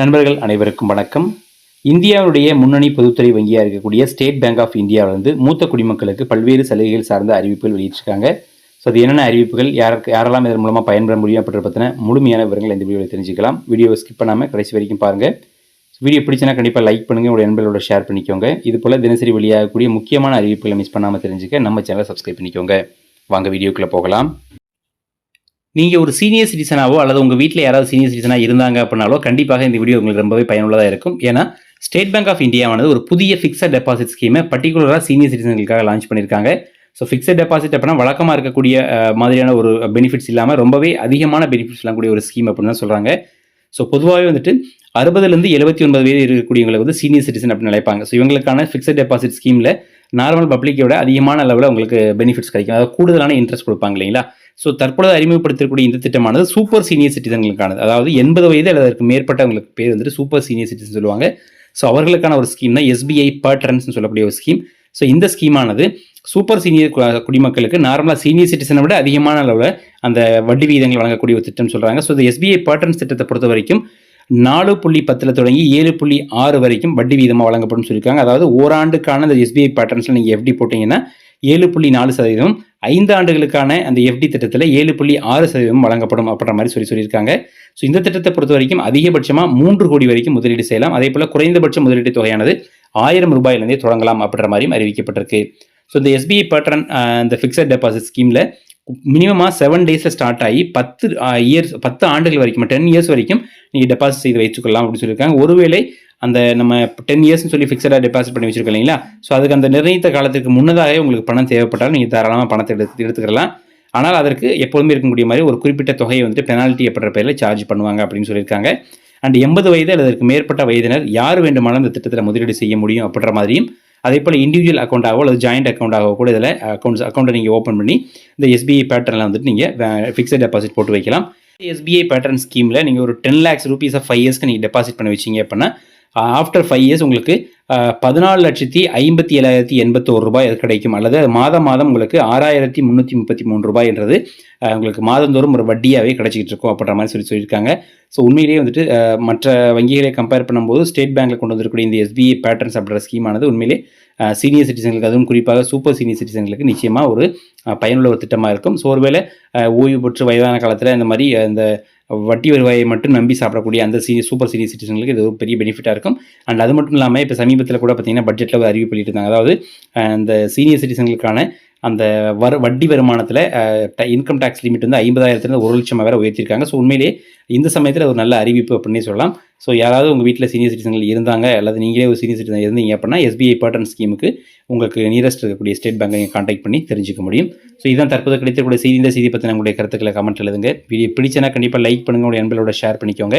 நண்பர்கள் அனைவருக்கும் வணக்கம். இந்தியாவுடைய முன்னணி பொதுத்துறை வங்கியாக இருக்கக்கூடிய ஸ்டேட் பேங்க் ஆஃப் இந்தியாவிலிருந்து மூத்த குடிமக்களுக்கு பல்வேறு சலுகைகள் சார்ந்த அறிவிப்புகள் வெளியிட்டிருக்காங்க. ஸோ அது என்னென்ன அறிவிப்புகள் யாருக்கு யாரெல்லாம் இதன் மூலமாக பயன்பெற முடியும் அப்படின்ற பற்றின முழுமையான விவரங்கள் இந்த வீடியோவில் தெரிஞ்சுக்கலாம். வீடியோவை ஸ்கிப் பண்ணாமல் கடைசி வரைக்கும் பாருங்கள் வீடியோ பிடிச்சினா கண்டிப்பாக லைக் பண்ணுங்கள் உங்களுடைய நண்பர்களோட ஷேர் பண்ணிக்கோங்க. இது போல் தினசரி வெளியாகக்கூடிய முக்கியமான அறிவிப்புகளை மிஸ் பண்ணாமல் தெரிஞ்சுக்க நம்ம சேனலை சப்ஸ்கிரைப் பண்ணிக்கோங்க. வாங்க வீடியோக்குள்ளே போகலாம். நீங்கள் ஒரு சீனியர் சிட்டிசனாவோ அல்லது உங்கள் வீட்டில் யாராவது சீனியர் சிட்டிசனாக இருந்தாங்க அப்படின்னாலோ கண்டிப்பாக இந்த வீடியோ உங்களுக்கு ரொம்பவே பயனுள்ளதாக இருக்கும். ஏன்னா ஸ்டேட் பேங்க் ஆஃப் இந்தியாவானது ஒரு புதிய ஃபிக்ஸட் டெபாசிட் ஸ்கீமை பர்டிகுலராக சீனியர் சிட்டிசன்களுக்காக லான்ச் பண்ணியிருக்காங்க. ஸோ ஃபிக்ஸட் டெபாசிட் அப்படின்னா வழக்கமாக இருக்கக்கூடிய மாதிரியான ஒரு பெனிஃபிட்ஸ் இல்லாமல் ரொம்பவே அதிகமான பெனிஃபிட்ஸ் கூடிய ஒரு ஸ்கீம் அப்படின்னு தான் சொல்கிறாங்க ஸோ பொதுவாகவே வந்துட்டு அறுபதுலேருந்து எழுபத்தி ஒன்பது வயது இருக்கக்கூடியவங்களை வந்து சீனியர் சிட்டிசன் அப்படின்னு நினைப்பாங்க. ஸோ இவங்களுக்கான ஃபிக்ஸட் டெபாசிட் ஸ்கீமில் நார்மல் பப்ளிக்கோட அதிகமான அளவில் உங்களுக்கு பெனிஃபிட்ஸ் கிடைக்கும். அதாவது கூடுதலான இன்ட்ரெஸ்ட் கொடுப்பாங்க இல்லைங்களா? ஸோ தற்பொழுது அறிமுகப்படுத்தக்கூடிய இந்த திட்டமானது சூப்பர் சீனியர் சிட்டிசன்களுக்கானது அதாவது எண்பது வயது அல்லது அதற்கு மேற்பட்டவங்களுக்கு பேர் வந்துட்டு சூப்பர் சீனியர் சிட்டிசன் சொல்லுவாங்க. ஸோ அவர்களுக்கான ஒரு ஸ்கீம் தான் எஸ்பிஐ பர்ட்ரன்ஸ்னு சொல்லக்கூடிய ஒரு ஸ்கீம் ஸோ இந்த ஸ்கீமானது சூப்பர் சீனியர் குடிமக்களுக்கு நார்மலாக சீனியர் சிட்டிசனை விட அதிகமான அளவில் அந்த வட்டி விகிதங்கள் வழங்கக்கூடிய ஒரு திட்டம் சொல்கிறாங்க ஸோ இந்த எஸ்பிஐ பர்டன்ஸ் திட்டத்தை பொறுத்த வரைக்கும் நாலு புள்ளி பத்தில் தொடங்கி ஏழு புள்ளி ஆறு வரைக்கும் வட்டி வீதமாக வழங்கப்படும் சொல்லியிருக்காங்க. அதாவது ஓராண்டுக்கான அந்த எஸ்பிஐ பேட்டர்ன்ஸில் நீங்கள் எஃப்டி போட்டிங்கன்னா ஏழு புள்ளி நாலு சதவீதம் ஐந்து ஆண்டுகளுக்கான அந்த எஃப்டி திட்டத்தில் ஏழு புள்ளி ஆறு சதவீதம் வழங்கப்படும் அப்படின்ற மாதிரி சொல்லி சொல்லியிருக்காங்க. ஸோ இந்த திட்டத்தை பொறுத்த வரைக்கும் அதிகபட்சமாக மூன்று கோடி வரைக்கும் முதலீடு செய்யலாம். அதே போல் குறைந்தபட்ச முதலீட்டு தொகையானது ஆயிரம் ரூபாயிலிருந்தே தொடங்கலாம் அப்படின்ற மாதிரியும் அறிவிக்கப்பட்டிருக்கு. ஸோ இந்த எஸ்பிஐ பேட்டர்ன் இந்த ஃபிக்ஸட் டெபாசிட் ஸ்கீமில் மினிமமாக செவன் டேஸில் ஸ்டார்ட் ஆகி பத்து இயர்ஸ் பத்து ஆண்டுகள் வரைக்கும் டென் இயர்ஸ் வரைக்கும் நீங்கள் டெபாசிட் செய்து வைத்துக்கொள்ளலாம் அப்படின்னு சொல்லியிருக்காங்க. ஒருவேளை அந்த நம்ம டென் இயர்ஸ்னு சொல்லி ஃபிக்ஸடாக டெபாசிட் பண்ணி வச்சுருக்கோம் இல்லைங்களா? ஸோ அதுக்கு அந்த நிர்ணயித்த காலத்துக்கு முன்னதாகவே உங்களுக்கு பணம் தேவைப்பட்டாலும் நீங்கள் தாராளமாக பணத்தை எடுத்து எடுத்துக்கலாம் ஆனால் அதற்கு எப்போதுமே இருக்கக்கூடிய மாதிரி ஒரு குறிப்பிட்ட தொகையை வந்துட்டு பெனால்ட்டி அப்படின்ற பேரில் சார்ஜ் பண்ணுவாங்க அப்படின்னு சொல்லியிருக்காங்க. அண்ட் எண்பது வயது அல்லது அதற்கு மேற்பட்ட வயதினர் யார் வேண்டுமானாலும் இந்த திட்டத்தில் முதலீடு செய்ய முடியும் அப்படின்ற மாதிரியும் அதே போல் இண்டிவிஜுவல் அக்கௌண்ட்டாகவோ அல்லது ஜாயிண்ட் அக்கௌண்ட்டாகவோ கூட இதில் அக்கௌண்ட்ஸ் அக்கௌண்ட்டை நீங்கள் ஓப்பன் பண்ணி இந்த எஸ்பிஐ பேட்டர்னில் வந்துட்டு நீங்கள் ஃபிக்ஸட் டெபாசிட் போட்டு வைக்கலாம். எஸ்பிஐ பேட்டர்ன் ஸ்கீமில் நீங்கள் ஒரு டென் லேக்ஸ் ருபீஸாக ஃபைவ் இயர்ஸ்க்கு நீங்கள் டெபாசிட் பண்ணி வச்சிங்க அப்படின்னா ஆஃப்டர் ஃபைவ் இயர்ஸ் உங்களுக்கு பதினாலு லட்சத்தி ஐம்பத்தி ஏழாயிரத்தி எண்பத்தோரு ரூபாய் அது கிடைக்கும். அல்லது மாதம் மாதம் உங்களுக்கு ஆறாயிரத்தி முந்நூற்றி முப்பத்தி மூணு ரூபாய்ன்றது என்றது உங்களுக்கு மாதந்தோறும் ஒரு வட்டியாகவே கிடைச்சிக்கிட்டு இருக்கும் அப்படின்ற மாதிரி சொல்லி சொல்லியிருக்காங்க. ஸோ உண்மையிலேயே வந்துட்டு மற்ற வங்கிகளை கம்பேர் பண்ணும்போது ஸ்டேட் பேங்க்கில் கொண்டு வந்திருக்கக்கூடிய இந்த எஸ்பிஐ பேட்டர்ன்ஸ் அப்படின்ற ஸ்கீமானது உண்மையிலே சீனியர் சிட்டிசன்களுக்கு அதுவும் குறிப்பாக சூப்பர் சீனியர் சிட்டிசன்களுக்கு நிச்சயமாக ஒரு பயனுள்ள ஒரு திட்டமாக இருக்கும். ஸோ ஒருவேளை ஓய்வு பெற்று வயதான காலத்தில் இந்த மாதிரி அந்த இந்த வட்டி வருவாயை மட்டும் நம்பி சாப்பிடக்கூடிய அந்த சீனியர் சூப்பர் சீனியர் சிட்டிசன்களுக்கு இது ஒரு பெரிய பெனிஃபிட்டாக இருக்கும். அண்ட் அது மட்டும் இல்லாமல் இப்போ சமீபத்தில் கூட பார்த்தீங்கன்னா பட்ஜெட்டில் ஒரு அறிவிப்பு வெளியிட்டிருந்தாங்க. அதாவது அந்த இந்த சீனியர் சிட்டிசன்களுக்கான அந்த வர வட்டி வருமானத்தில் இன்கம் டேக்ஸ் லிமிட் வந்து ஐம்பதாயிரத்துலேருந்து ஒரு லட்சம் வேறு உயர்த்திருக்காங்க. ஸோ உண்மையிலே இந்த சமயத்தில் ஒரு நல்ல அறிவிப்பு அப்படின்னே சொல்லலாம். ஸோ யாராவது உங்கள் வீட்டில் சீனியர் சிட்டிசன்கள் இருந்தாங்க அல்லது நீங்களே ஒரு சீனியர் சிட்டிசன் இருந்தீங்க அப்படின்னா எஸ்பிஐ பேட்டர்ன் ஸ்கீமுக்கு உங்களுக்கு நியரஸ்ட் இருக்கக்கூடிய ஸ்டேட் பேங்கை நீங்கள் காண்டாக்ட் பண்ணி தெரிஞ்சுக்க முடியும். ஸோ இதுதான் தற்போது கிடைத்திருக்கூடிய செய்தி. இந்த செய்தி பற்றின உங்களுடைய கருத்துக்களை கமெண்ட் எழுதுங்க. வீடியோ பிடிச்சனா கண்டிப்பாக லைக் பண்ணுங்க. உங்களுடைய நண்பர்களோட ஷேர் பண்ணிக்கோங்க.